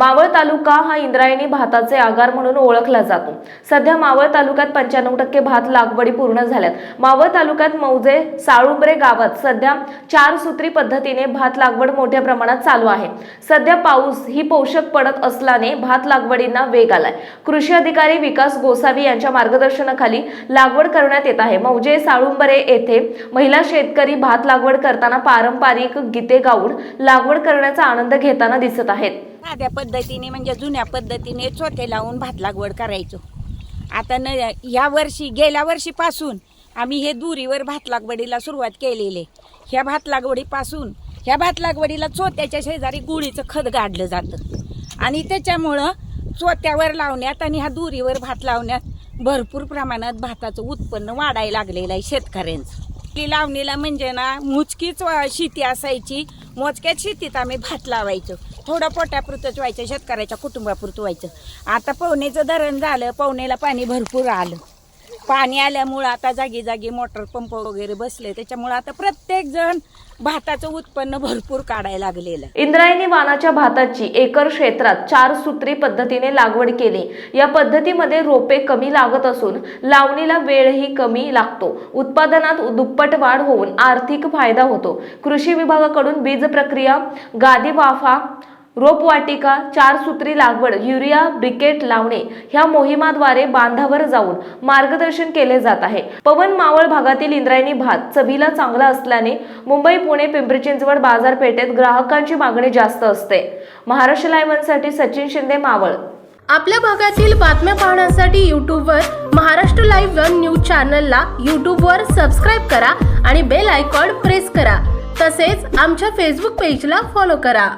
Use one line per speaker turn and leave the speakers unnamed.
मावळ तालुका हा इंद्रायणी भाताचे आगार म्हणून ओळखला जातो. सध्या मावळ तालुक्यात पंच्याण्णव टक्के भात लागवडी पूर्ण झाल्यात. मावळ तालुक्यात मौजे साळुंबरे गावात सध्या चार सूत्री पद्धतीने भात लागवड मोठ्या प्रमाणात चालू आहे. सध्या पाऊस ही पोषक पडत असल्याने भात लागवडींना वेग आलाय. कृषी अधिकारी विकास गोसावी यांच्या मार्गदर्शनाखाली लागवड करण्यात येत आहे. मौजे साळुंबरे येथे महिला शेतकरी भात लागवड करताना पारंपरिक गीते गाऊन लागवड करण्याचा आनंद घेताना दिसत आहेत.
साध्या पद्धतीने म्हणजे जुन्या पद्धतीने चोथे लावून भात लागवड करायचो. आता न ह्या वर्षी गेल्या वर्षीपासून आम्ही हे दुरीवर भात लागवडीला सुरुवात केलेली आहे. ह्या भात लागवडीपासून ह्या भात लागवडीला चोत्याच्या शेजारी गुळीचं खत गाडलं जातं. आणि त्याच्यामुळं चोत्यावर लावण्यात आणि ह्या दुरीवर भात लावण्यात भरपूर प्रमाणात भाताचं उत्पन्न वाढायला लागलेलं आहे शेतकऱ्यांचं. ती लावणीला म्हणजे ना मुचकीच वा- शेती असायची. मोजक्याच शेतीत आम्ही भात लावायचो. थोडं पोटापुरतंच व्हायचं शेतकऱ्याच्या कुटुंबापुरतं व्हायचं. आता पवनेचं धरण झालं पवनेला पाणी भरपूर आलं. पाणी आल्यामुळं आता जागी जागी मोटर पंप वगैरे बसले त्याच्यामुळं आता प्रत्येक जण भाताचं उत्पन्न भरपूर काढायला लागलेलं.
इंद्रायणी वानाच्या भाताची एकर क्षेत्रात चार सूत्री पद्धतीने लागवड केली. या पद्धतीमध्ये रोपे कमी लागत असून लावणीला वेळही कमी लागतो. उत्पादनात दुप्पट वाढ होऊन आर्थिक फायदा होतो. कृषी विभागाकडून बीज प्रक्रिया गादी वाफा रोपवाटिका चार सूत्री लागवड युरिया ब्रिकेट लावणे ह्या मोहिमाद्वारे बांधावर जाऊन मार्गदर्शन केले जात आहे. पवन मावळ भागातील इंद्रायणी भात चवीला चांगला असल्याने मुंबई पुणे पिंपरी चिंचवड बाजारपेठेत ग्राहकांची मागणी जास्त असते. महाराष्ट्र लाईव्हसाठी सचिन शिंदे मावळ.
आपल्या भागातील बातम्या पाहण्यासाठी यूट्यूबवर महाराष्ट्र लाईव्ह वन न्यूज चॅनलला यूट्यूबवर सबस्क्राईब करा आणि बेल आयकॉन प्रेस करा. तसेच आमच्या फेसबुक पेजला फॉलो करा.